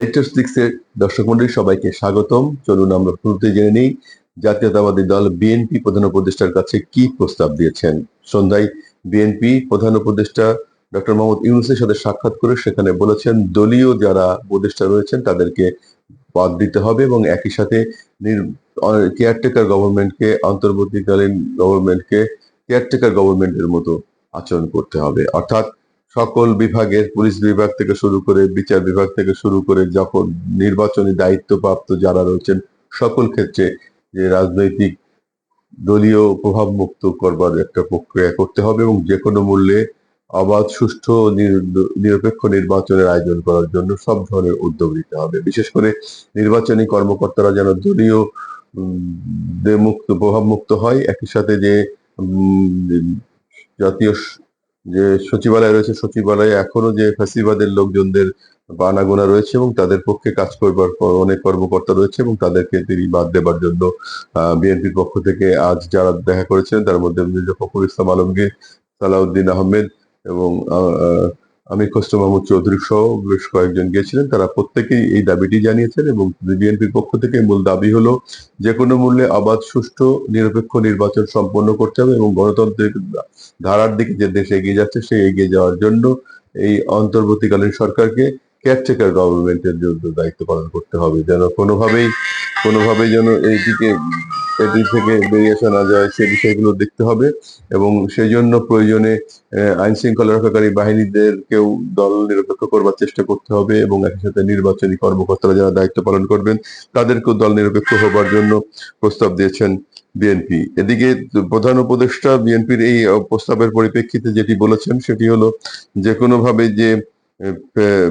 এর দর্শক মন্ডলী, সবাইকে স্বাগতম। চলুন আমরা শুরুতে জেনে নিই, জাতীয়তাবাদী দল বিএনপি প্রধান উপদেষ্টার কাছে কি প্রস্তাব দিয়েছেন? সন্ধ্যায় বিএনপি প্রধান উপদেষ্টা ডক্টর মোহাম্মদ ইউনুসের সাথে সাক্ষাৎ করে সেখানে বলেছেন, দলীয় যারা উপদেষ্টা রয়েছেন, তাদেরকে বাদ দিতে হবে এবং একই সাথে কেয়ারটেকার গভর্নমেন্টকে অন্তর্বর্তীকালীন গভর্নমেন্টকে কেয়ারটেকার গভর্নমেন্টের মতো আচরণ করতে হবে। অর্থাৎ সকল বিভাগের পুলিশ বিভাগ থেকে শুরু করে বিচার বিভাগ থেকে শুরু করে যখন নির্বাচনী দায়িত্বপ্রাপ্ত যারা রয়েছেন, সকল ক্ষেত্রে যে রাজনৈতিক দলীয় প্রভাব মুক্ত করবার একটা প্রক্রিয়া করতে হবে এবং যে কোনো মূল্যে অবাধ, সুষ্ঠু নিরপেক্ষ নির্বাচনের আয়োজন করার জন্য সব ধরনের উদ্যোগ নিতে হবে। বিশেষ করে নির্বাচনী কর্মকর্তারা যেন দলীয় মুক্ত প্রভাব মুক্ত হয়। একই সাথে যে জাতীয় যে সচিবালয় রয়েছে, সচিবালয়ে এখনও যে ফ্যাসিবাদের লোকজনদের বানাগোনা রয়েছে এবং তাদের পক্ষে কাজ করবার অনেক কর্মকর্তা রয়েছে এবং তাদেরকে তিনি বাদ দেবার জন্য বিএনপির পক্ষ থেকে আজ যারা দেখা করেছেন, তার মধ্যে ফখরুল ইসলাম আলমগীর, সালাউদ্দিন আহমেদ এবং আহ, আমির মাহমুদ চৌধুরী সহ বেশ কয়েকজন গিয়েছিলেন। তারা প্রত্যেকেই এই দাবিটি জানিয়েছেন এবং বিএনপির পক্ষ থেকে মূল দাবি হলো যে কোনো মূল্যে আবাদ সুষ্ঠু নিরপেক্ষ নির্বাচন সম্পন্ন করতে হবে এবং গণতন্ত্রের ধারার দিকে যে দেশ এগিয়ে যাচ্ছে সেই এগিয়ে যাওয়ার জন্য এই অন্তর্বর্তীকালীন সরকারকে কেয়ারটেকার গভর্নমেন্টের জন্য দায়িত্ব পালন করতে হবে। যেন কোনোভাবেই কোনোভাবেই যেন এইদিকে এদিক থেকে বেরিয়ে আসা না যায়, সে বিষয়গুলো দেখতে হবে এবং সেই জন্য প্রয়োজনে আইন শৃঙ্খলা রক্ষাকারী বাহিনীদেরকেও দল নিরপেক্ষ করবার চেষ্টা করতে হবে এবং একই সাথে নির্বাচনী কর্মকর্তারা যারা দায়িত্ব পালন করবেন, তাদেরকেও দল নিরপেক্ষ হবার জন্য প্রস্তাব দিয়েছেন বিএনপি। এদিকে প্রধান উপদেষ্টা বিএনপির এই প্রস্তাবের পরিপ্রেক্ষিতে যেটি বলেছেন সেটি হলো যে কোনোভাবে যে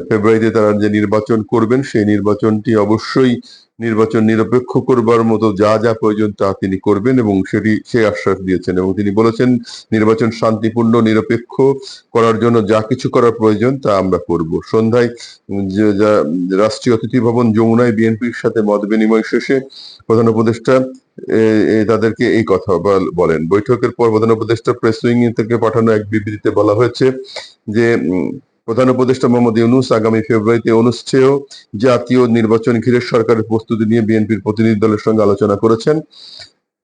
ফেব্রুয়ারিতে তারা যে নির্বাচন করবেন, সেই নির্বাচনটি অবশ্যই নির্বাচন নিরপেক্ষ করবার মতো যা যা প্রয়োজন তা তিনি করবেন এবং সেটি সেই আশ্বাস দিয়েছেন এবং তিনি বলেছেন, নির্বাচন শান্তিপূর্ণ, নিরপেক্ষ করার জন্য যা কিছু করার প্রয়োজন তা আমরা করব। সন্ধ্যায় যে রাষ্ট্রীয় অতিথি ভবন যমুনায় বিএনপির সাথে মত বিনিময় শেষে প্রধান উপদেষ্টা তাদেরকে এই কথা বল- বলেন, বৈঠকের পর প্রধান উপদেষ্টা প্রেস উইং থেকে পাঠানো এক বিবৃতিতে বলা হয়েছে যে প্রধান উপদেষ্টা মোহাম্মদ ইউনুস আগামী ফেব্রুয়ারিতে অনুষ্ঠেয় জাতীয় নির্বাচন ঘিরে সরকারের প্রস্তুতি নিয়ে বিএনপির প্রতিনিধি দলের সঙ্গে আলোচনা করেছেন।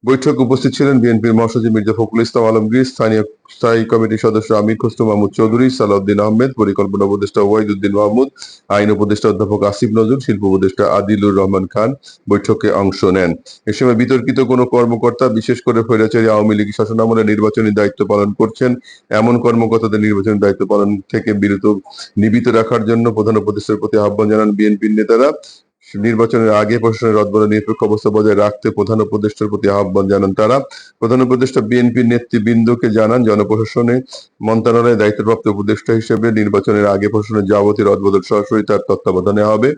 বৈঠকে উপস্থিত ছিলেন বিএনপির মহাসচিব মির্জা ফখরুল ইসলাম আলমগীর, স্থানীয় স্থায়ী কমিটির সদস্য আমির খসরু মাহমুদ চৌধুরী, সালাউদ্দিন আহমেদ, পরিকল্পনা উপদেষ্টা ওয়াইদুদ্দিন মাহমুদ, আইন উপদেষ্টা অধ্যাপক আসিফ নজরুল, শিল্প উপদেষ্টা আদিলুর রহমান খান বৈঠকে অংশ নেন। এ সময় বিতর্কিত কোনো কর্মকর্তা, বিশেষ করে ফৈরাচারী আওয়ামী লীগ শাসনামলে নির্বাচনী দায়িত্ব পালন করছেন, এমন কর্মকর্তাদের নির্বাচনী দায়িত্ব পালন থেকে বিরত নিবিত রাখার জন্য প্রধান উপদেষ্টার প্রতি আহ্বান জানান বিএনপির নেতারা। নির্বাচনের আগে প্রশাসনের রদবদল, নিরপেক্ষ অবস্থা বজায় রাখতে প্রধান উপদেষ্টার প্রতি আহ্বান জানান তারা। প্রধান উপদেষ্টা বিএনপির নেতৃবৃন্দকে জানান, জনপ্রশাসনে মন্ত্রণালয়ে দায়িত্বপ্রাপ্ত উপদেষ্টা হিসেবে নির্বাচনের আগে প্রশাসনের যাবতীয় রদবদল সরাসরি তার তত্ত্বাবধানে হবে।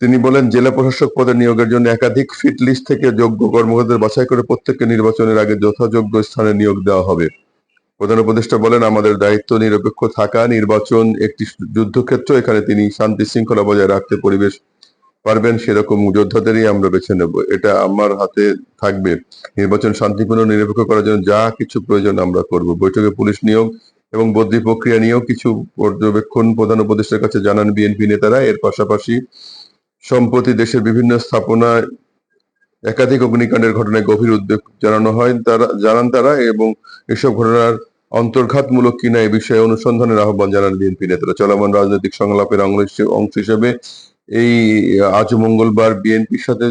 তিনি বলেন, জেলা প্রশাসক পদে নিয়োগের জন্য একাধিক ফিট লিস্ট থেকে যোগ্য কর্মকর্তাদের বাছাই করে প্রত্যেককে নির্বাচনের আগে যথাযোগ্য স্থানে নিয়োগ দেওয়া হবে। প্রধান উপদেষ্টা বলেন, আমাদের দায়িত্ব নিরপেক্ষ থাকা, নির্বাচন একটি যুদ্ধক্ষেত্র, এখানে তিনি শান্তি শৃঙ্খলা বজায় রাখতে পরিবেশ পারবেন, সেরকম যোদ্ধাদেরই আমরা বেছে নেব। এটা আমার হাতে থাকবে। নির্বাচন শান্তিপূর্ণ, নিরপেক্ষ করার জন্য যা কিছু প্রয়োজন আমরা করব। বৈঠকে পুলিশ নিয়োগ এবং বদলি প্রক্রিয়া নিয়েও কিছু পর্যবেক্ষণ প্রধান উপদেষ্টার কাছে জানান বিএনপি নেতারা। এর পাশাপাশি সম্প্রতি দেশের বিভিন্ন স্থাপনায় একাধিক অগ্নিকাণ্ডের ঘটনায় গভীর উদ্বেগ জানানো হয় তারা জানান তারা এবং এসব ঘটনার অন্তর্ঘাতমূলক কিনা এ বিষয়ে অনুসন্ধানের আহ্বান জানান বিএনপি নেতারা। চলমান রাজনৈতিক সংলাপের অংশ হিসেবে এই আজ মঙ্গলবার বিএনপির সাথে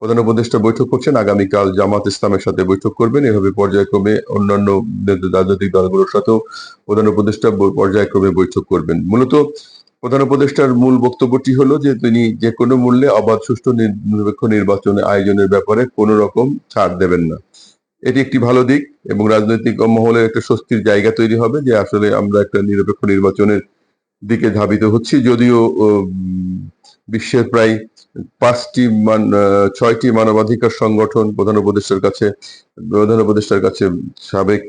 প্রধান উপদেষ্টা বৈঠক করছেন। আগামীকাল জামাত ইসলামের সাথে বৈঠক করবেন। এভাবে পর্যায়ক্রমে অন্যান্য রাজনৈতিক দলগুলোর সাথেও প্রধান উপদেষ্টা পর্যায়ক্রমে বৈঠক করবেন। মূলত প্রধান উপদেষ্টার মূল বক্তব্যটি হলো যে, তিনি যে কোনো মূল্যে অবাধ, সুষ্ঠু নিরপেক্ষ নির্বাচন আয়োজনের ব্যাপারে কোনো রকম ছাড় দেবেন না। এটি একটি ভালো দিক এবং রাজনৈতিক মহলে একটা স্বস্তির জায়গা তৈরি হবে যে আসলে আমরা একটা নিরপেক্ষ নির্বাচনের দিকে ধাবিত হচ্ছি। যদিও বিশ্বের প্রায় পাঁচটি মান ছয়টি মানবাধিকার সংগঠন প্রধান উপদেষ্টার কাছে, প্রধান উপদেষ্টার কাছে সাবেক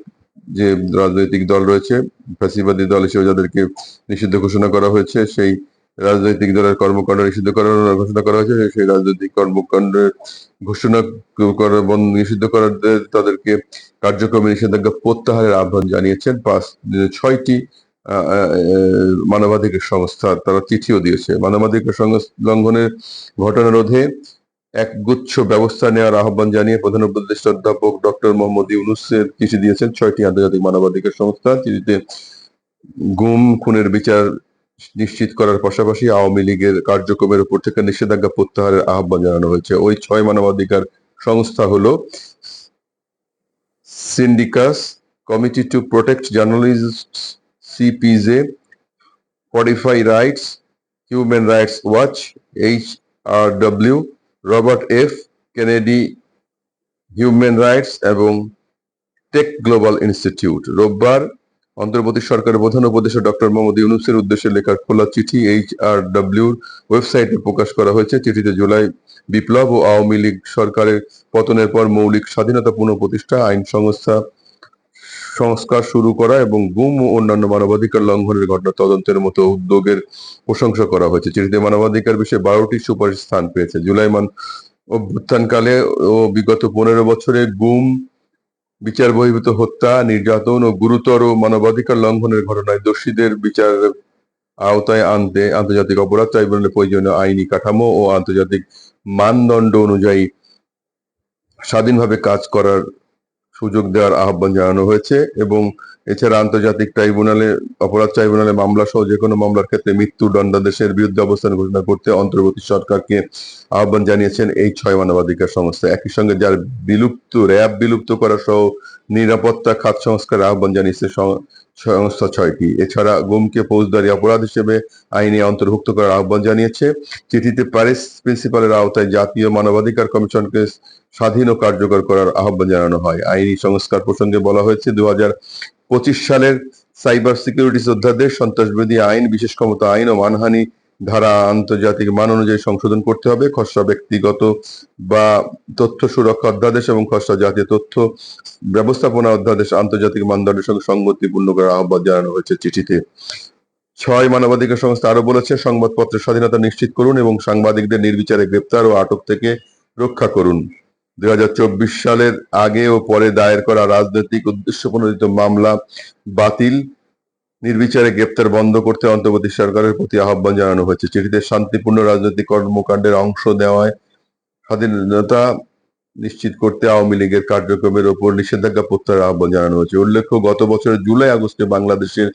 যে রাজনৈতিক দল রয়েছে, ফ্যাসিবাদী দল হিসেবে যাদেরকে নিষিদ্ধ ঘোষণা করা হয়েছে, সেই রাজনৈতিক দলের কর্মকাণ্ড নিষিদ্ধ করার ঘোষণা করা হয়েছে। সেই রাজনৈতিক কর্মকাণ্ডের ঘোষণা করা বন্ধ, নিষিদ্ধ করার তাদেরকে কার্যক্রমে নিষেধাজ্ঞা প্রত্যাহারের আহ্বান জানিয়েছেন। পাঁচ, ছয়টি মানবাধিকার সংস্থা তারা চিঠিও দিয়েছে। মানবাধিকার লঙ্ঘনের ঘটনা রোধে একগুচ্ছ ব্যবস্থা নেওয়ার আহ্বান জানিয়ে প্রধান উপদেষ্টা অধ্যাপক ডক্টর মোহাম্মদ ইউনুসের চিঠি দিয়েছেন। ছয়টি আন্তর্জাতিক মানবাধিকার সংস্থা চিঠিতে গুম, খুনের বিচার নিশ্চিত করার পাশাপাশি আওয়ামী লীগের কার্যক্রমের উপর থেকে নিষেধাজ্ঞা প্রত্যাহারের আহ্বান জানানো হয়েছে। ওই ছয় মানবাধিকার সংস্থা হলো সিন্ডিকাস committee to protect journalist CPJ fortify rights human rights watch H R W Robert F Kennedy human rights এবং টেক গ্লোবাল ইনস্টিটিউট রোববার অন্তর্বর্তী সরকারের প্রধান উপদেষ্টা ডক্টর মোহাম্মদ ইউনুসের উদ্দেশ্যে লেখা খোলা চিঠি এইচ আর ডব্লিউর ওয়েবসাইটে প্রকাশ করা হয়েছে। চিঠিতে জুলাই বিপ্লব ও আওয়ামী লীগ সরকারের পতনের পর মৌলিক স্বাধীনতা পুনঃপ্রতিষ্ঠা, আইন সংস্থা সংস্কার শুরু করা এবং গুম ও অন্যান্য মানবাধিকার লঙ্ঘনের ঘটনা তদন্তের মতো উদ্যোগের প্রশংসা করা হয়েছে। চিঠিতে মানবাধিকার বিষয়ে বারোটি সুপারিশ স্থান পেয়েছে। জুলাই মান অভ্যুত্থানকালে ও বিগত পনেরো বছরে গুম বিচার বহির্ভূত হত্যা, নির্যাতন ও গুরুতর মানবাধিকার লঙ্ঘনের ঘটনায় দোষীদের বিচার আওতায় আনতে আন্তর্জাতিক অপরাধ ট্রাইব্যুনালের প্রয়োজনীয় আইনি কাঠামো ও আন্তর্জাতিক মানদণ্ড অনুযায়ী স্বাধীনভাবে কাজ করার সুযোগ দেওয়ার আহ্বান জানানো হয়েছে এবং এছাড়া আন্তর্জাতিক ট্রাইব্যুনালে, অপরাধ ট্রাইব্যুনালে মামলা সহ যে কোনো মামলার ক্ষেত্রে মৃত্যুদণ্ডাদেশের বিরুদ্ধে অবস্থান ঘোষণা করতে অন্তর্বর্তী সরকারকে আহ্বান জানিয়েছেন এই ছয় মানবাধিকার সংস্থা। একই সঙ্গে যার বিলুপ্ত, র্যাব বিলুপ্ত করা সহ নিরাপত্তা খাত সংস্কারের আহ্বান জানিয়েছে সংস্থা ছয়টি। এছাড়া গুমকে ফৌজদারি অপরাধ হিসেবে আইনে অন্তর্ভুক্ত করার আহ্বান জানিয়েছে। চিঠিতে প্যারিস প্রিন্সিপালের আওতায় জাতীয় মানবাধিকার কমিশনকে স্বাধীন ও কার্যকর করার আহ্বান জানানো হয়। আইনি সংস্কার প্রসঙ্গে বলা হয়েছে দু হাজার পঁচিশ সালের সাইবার সিকিউরিটিস অধ্যাদেশ সন্ত্রাসবাদী আইন, বিশেষ ক্ষমতা আইন ও মানহানি ধারা আন্তর্জাতিক মান অনুযায়ী সংশোধন করতে হবে। খসড়া ব্যক্তিগত বা তথ্য সুরক্ষা অধ্যাদেশ এবং খসড়া জাতীয় তথ্য ব্যবস্থাপনা অধ্যাদেশ আন্তর্জাতিক মানদণ্ডের সঙ্গে সংগতিপূর্ণ করার আহ্বান জানানো হয়েছে চিঠিতে। ছয় মানবাধিকার সংস্থা আরও বলেছে, সংবাদপত্রের স্বাধীনতা নিশ্চিত করুন এবং সাংবাদিকদের নির্বিচারে গ্রেপ্তার ও আটক থেকে রক্ষা করুন। দুই হাজার চব্বিশ সালের আগে ও পরে দায়ের করা রাজনৈতিক উদ্দেশ্য প্রণোদিত মামলা বাতিল। নির্বিচারে গ্রেপ্তার বন্ধ করতে অন্তর্বর্তী সরকারের প্রতি আহ্বান জানানো হয়েছে। চিঠিতে শান্তিপূর্ণ রাজনৈতিক কর্মকাণ্ডের অংশ নেওয়ায় স্বাধীনতা নিশ্চিত করতে আওয়ামী লীগের কার্যক্রমের উপর নিষেধাজ্ঞা প্রত্যাহার আহ্বান জানানো হয়েছে। উল্লেখ্য, গত বছরের জুলাই আগস্টে বাংলাদেশের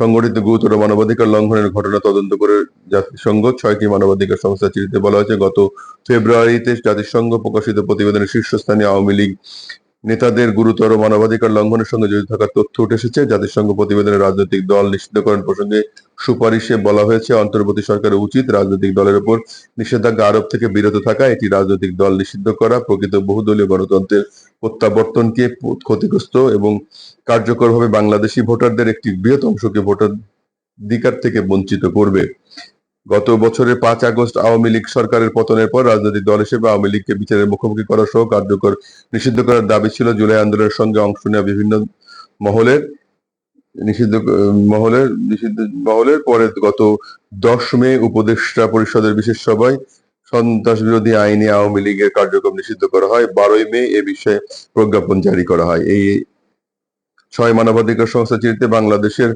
সংগঠিত গুরুতর মানবাধিকার লঙ্ঘনের ঘটনা তদন্ত করে জাতিসংঘ ছয়টি মানবাধিকার সংস্থা চিঠিতে বলা হয়েছে। গত ফেব্রুয়ারিতে জাতিসংঘ প্রকাশিত প্রতিবেদনের শীর্ষস্থানীয় আওয়ামী লীগ নেতাদের গুরুতর মানবাধিকার লঙ্ঘনের সঙ্গে জড়িত থাকার তথ্য উঠে এসেছে। জাতিসংঘ প্রতিবেদনে রাজনৈতিক দল নিষিদ্ধকরণ প্রসঙ্গে সুপারিশে বলা হয়েছে, অন্তর্বর্তী সরকারের উচিত রাজনৈতিক দলের উপর নিষেধাজ্ঞা আরোপ থেকে বিরত থাকা। এটি রাজনৈতিক দল নিষিদ্ধ করা, প্রকৃত বহুদলীয় গণতন্ত্রের প্রত্যাবর্তনকে ক্ষতিগ্রস্ত এবং কার্যকরভাবে বাংলাদেশি ভোটারদের একটি বৃহৎ অংশকে ভোটাধিকার থেকে বঞ্চিত করবে। গত বছরের পাঁচ আগস্ট আওয়ামী লীগ সরকারের পতনের পর রাজনৈতিক দল হিসেবে আওয়ামী লীগকে বিচারের মুখোমুখি করা সহ কার্যকর নিষিদ্ধ করার দাবি ছিল। জুলাই আন্দোলনের সঙ্গে অংশ নেওয়া বিভিন্ন মহলের নিষিদ্ধ মহলের নিষিদ্ধ মহলের পরে গত দশ মে উপদেষ্টা পরিষদের বিশেষ সভায় সন্ত্রাস বিরোধী আইনে আওয়ামী লীগের কার্যক্রম নিষিদ্ধ করা হয়। বারোই মে এ বিষয়ে প্রজ্ঞাপন জারি করা হয়। এই ছয় মানবাধিকার সংস্থা চিঠিতে বাংলাদেশের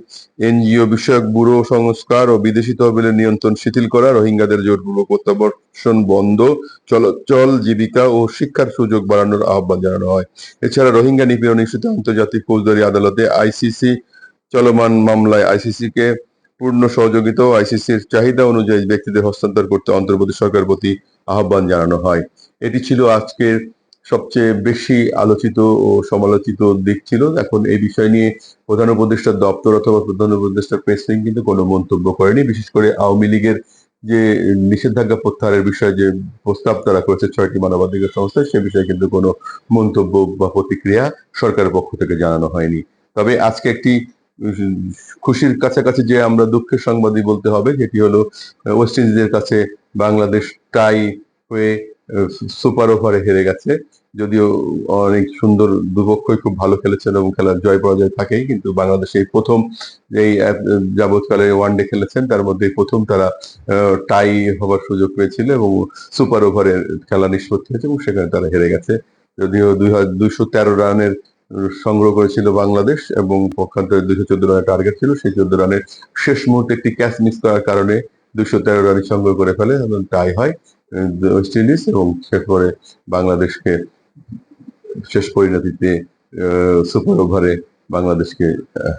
এনজিও বিষয়ক ব্যুরো সংস্কার ও বিদেশি তহবিলের নিয়ন্ত্রণ শিথিল করা, রোহিঙ্গাদের জোরপূর্বক প্রত্যাবর্ষণ বন্ধ চলাচল জীবিকা ও শিক্ষার সুযোগ বাড়ানোর আহ্বান জানানো হয়। এছাড়া রোহিঙ্গা নিপীড়ন ইস্যুতে আন্তর্জাতিক ফৌজদারি আদালতে আইসিসি চলমান মামলায় আইসিসি কে পূর্ণ সহযোগিতা ও আইসিসির চাহিদা অনুযায়ী ব্যক্তিদের হস্তান্তর করতে অন্তর্বর্তী সরকারের প্রতি আহ্বান জানানো হয়। এটি ছিল আজকের সবচেয়ে বেশি আলোচিত ও সমালোচিত দিক ছিল। এখন এই বিষয় নিয়ে প্রধান উপদেষ্টার দপ্তর অথবা প্রধান উপদেষ্টার প্রেসিং কিন্তু কোনো মন্তব্য করেনি। বিশেষ করে আওয়ামী লীগের যে নিষেধাজ্ঞা প্রত্যাহারের বিষয়ে যে প্রস্তাব তারা করেছে ছয়টি মানবাধিকার সংস্থা, সে বিষয়ে কিন্তু কোনো মন্তব্য বা প্রতিক্রিয়া সরকারের পক্ষ থেকে জানানো হয়নি। তবে আজকে একটি খুশির কাছাকাছি যে আমরা দুঃখের সংবাদই বলতে হবে, যেটি হলো ওয়েস্ট ইন্ডিজের কাছে বাংলাদেশ টাই হয়ে সুপার ওভারে হেরে গেছে। যদিও অনেক সুন্দর দুপক্ষই খুব ভালো খেলেছেন এবং খেলার জয় পরাজয় থাকেই, কিন্তু বাংলাদেশ এই প্রথম এই যাবৎকালে ওয়ানডে খেলেছেন, তার মধ্যে প্রথম তারা টাই হবার সুযোগ পেয়েছিল এবং সুপার ওভারে খেলা নিষ্পত্তি হয়েছে এবং সেখানে তারা হেরে গেছে। যদিও দুই দুইশো তেরো রানের সংগ্রহ করেছিল বাংলাদেশ এবং পক্ষান্তরে দুইশো চোদ্দ রানের টার্গেট ছিল, সেই চোদ্দ রানের শেষ মুহূর্তে একটি ক্যাচ মিস করার কারণে দুইশো তেরো রান সংগ্রহ করে ফেলে এবং টাই হয়। ওয়েস্ট ইন্ডিজ এবং শেষ পরে বাংলাদেশকে শেষ পরিণতিতে সুপার ওভারে বাংলাদেশকে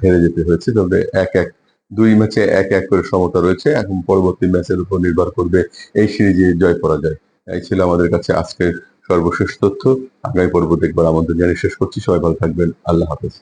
হেরে যেতে হয়েছে। তবে এক এক, দুই ম্যাচে এক এক করে সমতা রয়েছে। এখন পরবর্তী ম্যাচের উপর নির্ভর করবে এই সিরিজে জয় পরাজয়। এই ছিল আমাদের কাছে আজকের সর্বশেষ তথ্য। আগামী পর্ব দেখবার আমাদের জানিয়ে শেষ করছি। সবাই ভালো থাকবেন। আল্লাহ হাফেজ।